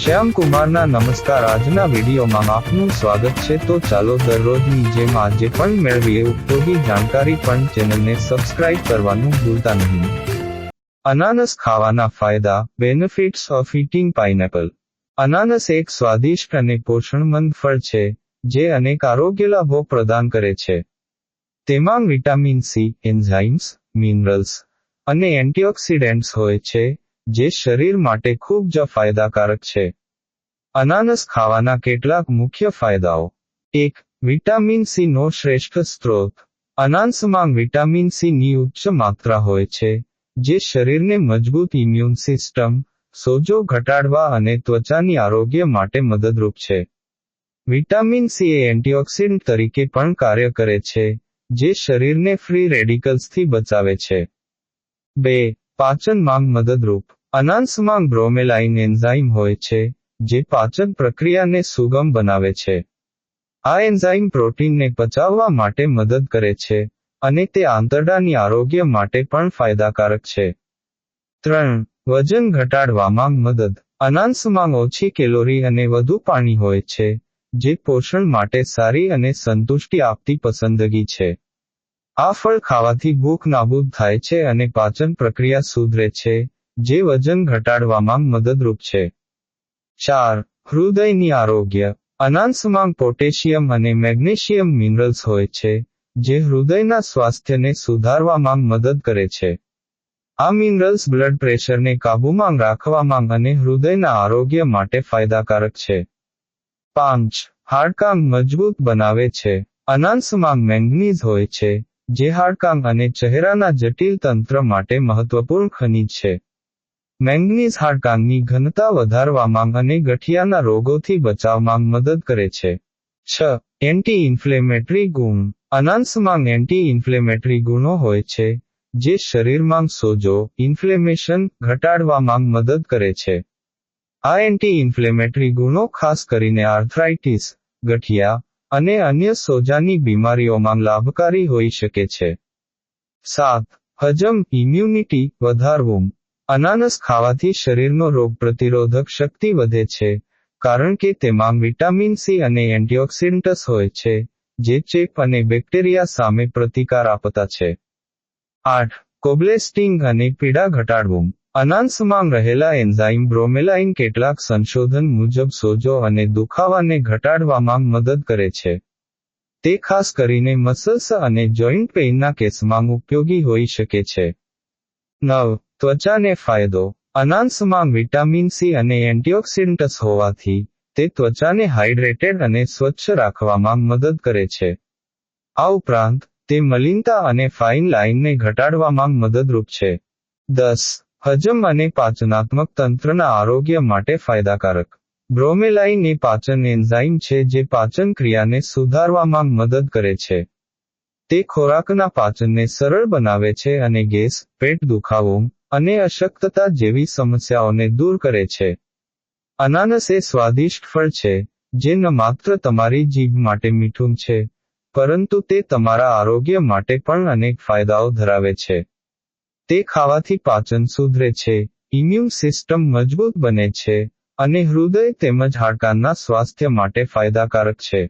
શ્યામ કુમારના નમસ્કાર. આજના વિડીયોમાં આપનું સ્વાગત છે. તો ચાલો દરરોજની જેમ આજે પણ મેળવીએ. ઉપયોગી જાણકારી પણ ચેનલને સબસ્ક્રાઇબ કરવાનું ભૂલતા નહીં. અનાનસ ખાવાના ફાયદા બેનિફિટ્સ ઓફ ઇટિંગ પાઇનેપલ અનાનસ એક સ્વાદિષ્ટ અને પોષણમંદ ફળ છે, જે અનેક આરોગ્ય લાભો પ્રદાન કરે છે. તેમાં વિટામિન સી, એન્ઝાઇમ્સ, મિનરલ્સ અને એન્ટીઓક્સિડન્ટ્સ હોય છે જે શરીર માટે ખૂબ જ ફાયદાકારક છે. અનાનસ ખાવાના કેટલાક મુખ્ય ફાયદાઓ. એક, વિટામિન સી નો શ્રેષ્ઠ સ્ત્રોત. અનાનસમાં વિટામિન સી ની ઉચ્ચ માત્રા હોય છે, જે શરીરને મજબૂત ઇમ્યુન સિસ્ટમ, સોજો ઘટાડવા અને ત્વચાની આરોગ્ય માટે મદદરૂપ છે. વિટામિન સી એ એન્ટીઓક્સિડન્ટ તરીકે પણ કાર્ય કરે છે, જે શરીરને ફ્રી રેડિકલ્સથી બચાવે છે. બે, પાચન માંગ મદદરૂપ. અનાનસમાં બ્રોમેલાઇન એન્ઝાઇમ હોય છે, જે પાચન પ્રક્રિયાને સુગમ બનાવે છે. આ એન્ઝાઇમ પ્રોટીનને પચાવવા માટે મદદ કરે છે, અને તે આંતરડાની આરોગ્ય માટે પણ ફાયદાકારક છે. ત્રણ, વજન ઘટાડવામાં મદદ. અનાંશમાં ઓછી કેલોરી અને વધુ પાણી હોય છે, જે પોષણ માટે સારી અને સંતુષ્ટિ આપતી પસંદગી છે. આ ફળ ખાવાથી ભૂખ નાબૂદ થાય છે અને પાચન પ્રક્રિયા સુધરે છે જે વજન ઘટાડવામાં મદદરૂપ છે. ચાર, હૃદયની આરોગ્ય. અનાંસમાં પોટેશિયમ અને મેગ્નેશિયમ મિનરલ્સ હોય છે, જે હૃદયના સ્વાસ્થ્યને સુધારવામાં મદદ કરે છે. આ મિનરલ્સ બ્લડ પ્રેશરને કાબૂમાં રાખવામાં અને હૃદયના આરોગ્ય માટે ફાયદાકારક છે. પાંચ હાડકાં મજબૂત બનાવે છે. અનાંસમાં મેંગનીઝ હોય છે, જે હાડકાં અને ચહેરાના જટિલ તંત્ર માટે મહત્વપૂર્ણ ખનિજ છે. મેંગનીઝ હાડકાંની ઘનતા વધારવામાં અને ગઠિયાના રોગોથી બચાવમાં મદદ કરે છે. છ. એન્ટી ઇન્ફ્લેમેટરી ગુણ. અનાનસમાં એન્ટી ઇન્ફ્લેમેટરી ગુણો હોય છે, જે શરીરમાં સોજો, ઇન્ફ્લેમેશન ઘટાડવામાં મદદ કરે છે. આ એન્ટી ઇન્ફ્લેમેટરી ગુણો ખાસ કરીને આર્થરાઇટિસ, ગઠિયા અને અન્ય સોજાની બીમારીઓમાં લાભકારી હોઈ શકે છે. સાત. હજમ ઇમ્યુનિટી વધારવું. અનાનસ ખાવાથી શરીરનો રોગ પ્રતિરોધક શક્તિ વધે છે, કારણ કે તેમાં વિટામિન સી અને એન્ટીઓક્સિડન્ટ્સ હોય છે, જે ચેપ અને બેક્ટેરિયા સામે પ્રતિકાર આપતા છે. આઠ, કોબ્લેસ્ટિંગ અને પીડા ઘટાડવું. અનાનસમાં રહેલા એન્ઝાઇમ બ્રોમેલાઇન કેટલાક સંશોધન મુજબ સોજો અને દુખાવાને ઘટાડવામાં મદદ કરે છે. તે ખાસ કરીને મસલ્સ અને જોઇન્ટ પેઇનના કેસમાં ઉપયોગી હોઈ શકે છે. નવ. ત્વચાને ફાયદો. અનાંસમાં વિટામિન સી અને એન્ટીઓક્સિડન્ટ્સ હોવાથી, તે ત્વચાને હાઇડ્રેટેડ અને સ્વચ્છ રાખવામાં મદદ કરે છે. આ ઉપરાંત, તે મલિનતા અને ફાઇન લાઇનને ઘટાડવામાં મદદરૂપ છે. દસ. હજમ અને પાચનાત્મક તંત્રના આરોગ્ય માટે ફાયદાકારક. બ્રોમેલાઇન એ પાચન એન્ઝાઇમ છે જે પાચન ક્રિયાને સુધારવામાં મદદ કરે છે. તે ખોરાકના પાચનને સરળ બનાવે છે અને ગેસ, પેટ દુખાવો અને અશક્તતા જેવી સમસ્યાઓને દૂર કરે છે. અનાનસ એ સ્વાદિષ્ટ ફળ છે, જે ન માત્ર તમારી જીભ માટે મીઠું છે, પરંતુ તે તમારા આરોગ્ય માટે પણ અનેક ફાયદાઓ ધરાવે છે. તે ખાવાથી પાચન સુધરે છે ઇમ્યુન સિસ્ટમ મજબૂત બને છે, અને હૃદય તેમજ હાડકાના સ્વાસ્થ્ય માટે ફાયદાકારક છે.